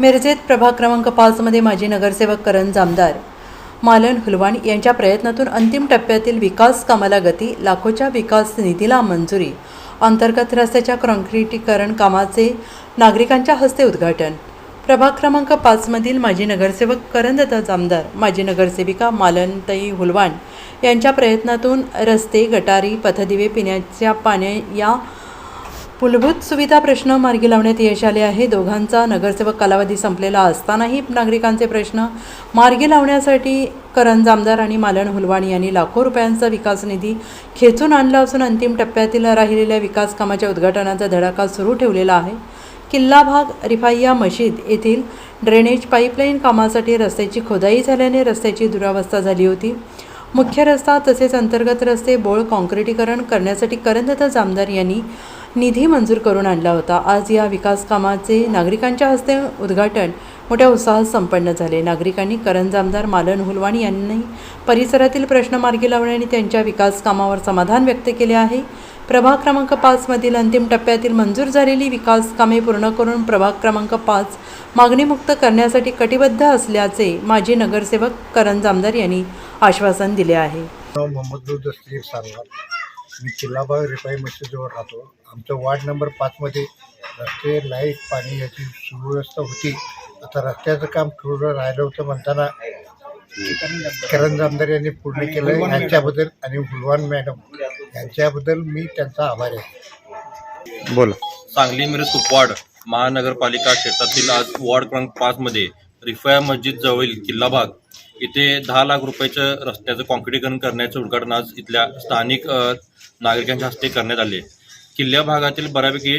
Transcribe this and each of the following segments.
मिरजेत प्रभाग क्रमांक पाचमध्ये माजी नगरसेवक करण जामदार. मालन हुलवाण यांच्या प्रयत्नातून अंतिम टप्प्यातील विकास कामाला गती लाखोच्या विकास निधीला मंजुरी अंतर्गत रस्त्याच्या काँक्रिटीकरण कामाचे नागरिकांच्या हस्ते उद्घाटन. प्रभाग क्रमांक पाचमधील माजी नगरसेवक करंदत्ता जामदार माजी नगरसेविका मालनताई हुलवाण यांच्या प्रयत्नातून रस्ते गटारी पथदिवे पिण्याच्या पाण्या या मूलभूत सुविधा प्रश्न मार्गी लावण्यात यश आले आहे. दोघांचा नगरसेवक कालावधी संपलेला असतानाही नागरिकांचे प्रश्न मार्गी लावण्यासाठी करण जामदार आणि मालन हुलवाणी यांनी लाखो रुपयांचा विकास निधी खेचून आणला असून अंतिम टप्प्यातील राहिलेल्या विकास कामाच्या उद्घाटनाचा धडाका सुरू ठेवलेला आहे. किल्ला भाग रिफाइया मशीद येथील ड्रेनेज पाईपलाईन कामासाठी रस्त्याची खोदाई झाल्याने रस्त्याची दुरावस्था झाली होती. मुख्य रस्ता तसेच अंतर्गत रस्ते बोळ काँक्रिटीकरण करण्यासाठी करंदता जामदार यांनी निधी मंजूर करून आणला होता. आज या विकासकामाचे नागरिकांच्या हस्ते उद्घाटन मोठ्या उत्साहात संपन्न झाले. नागरिकांनी करंज आमदार मालन हुलवाणी यांनी परिसरातील प्रश्न मार्गी लावणे आणि त्यांच्या विकासकामावर समाधान व्यक्त केले आहे. प्रभाग क्रमांक पाचमधील अंतिम टप्प्यातील मंजूर झालेली विकास कामे पूर्ण करून प्रभाग क्रमांक पाच मागणीमुक्त करण्यासाठी कटिबद्ध असल्याचे माजी नगरसेवक करंज आमदार यांनी आश्वासन दिले आहे. मी किल्लाबाग रिपाई मशीदजवळ राहतो. आमचं वार्ड नंबर पाचमध्ये रस्ते लाइट पाणी याची सुव्यवस्था होती. आता रस्त्याचं काम थोडं राहिलं होतं म्हणताना करण जामदार यांनी पूर्ण केलं यांच्याबद्दल आणि हुलवान मॅडम यांच्याबद्दल मी त्यांचा आभारी आहे. बोला. सांगली मिरज कुपवाड महानगरपालिका क्षेत्रातील आज वॉर्ड क्रमांक पाचमध्ये रिफाया मस्जिद जवळील किल्ला भाग इथे दहा लाख रुपयाचं रस्त्याचं काँक्रिटीकरण करण्याचं उद्घाटन आज इथल्या स्थानिक नागरिकांच्या हस्ते करण्यात आले. किल्ल्या भागातील बऱ्यापैकी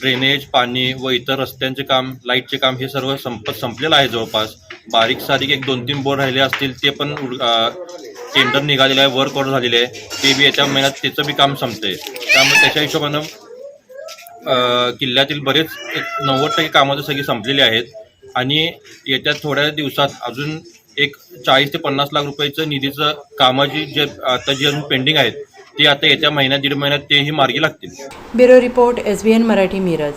ड्रेनेज पाणी व इतर रस्त्यांचे काम लाईटचे काम हे सर्व संप संपलेलं आहे जवळपास. बारीक सारीक एक दोन तीन बोर्ड राहिले असतील ते पण टेंडर निघालेलं आहे वर्क ऑर्डर झालेले आहे. ते बी याच्या महिन्यात त्याचं बी काम संपते त्यामुळे त्याच्या हिशोबानं किल्ल्यातील बरेच एक नव्वद टक्के कामं तर सगळी संपलेली आहेत. आणि येत्या थोड्या दिवसात अजून एक चाळीस ते पन्नास लाख रुपयाचं निधीचं कामाची जे आता जी अजून पेंडिंग आहेत ते आता येत्या महिन्यात दीड महिन्यात तेही मार्गी लागतील. Bureau report S B N Marathi Miraj.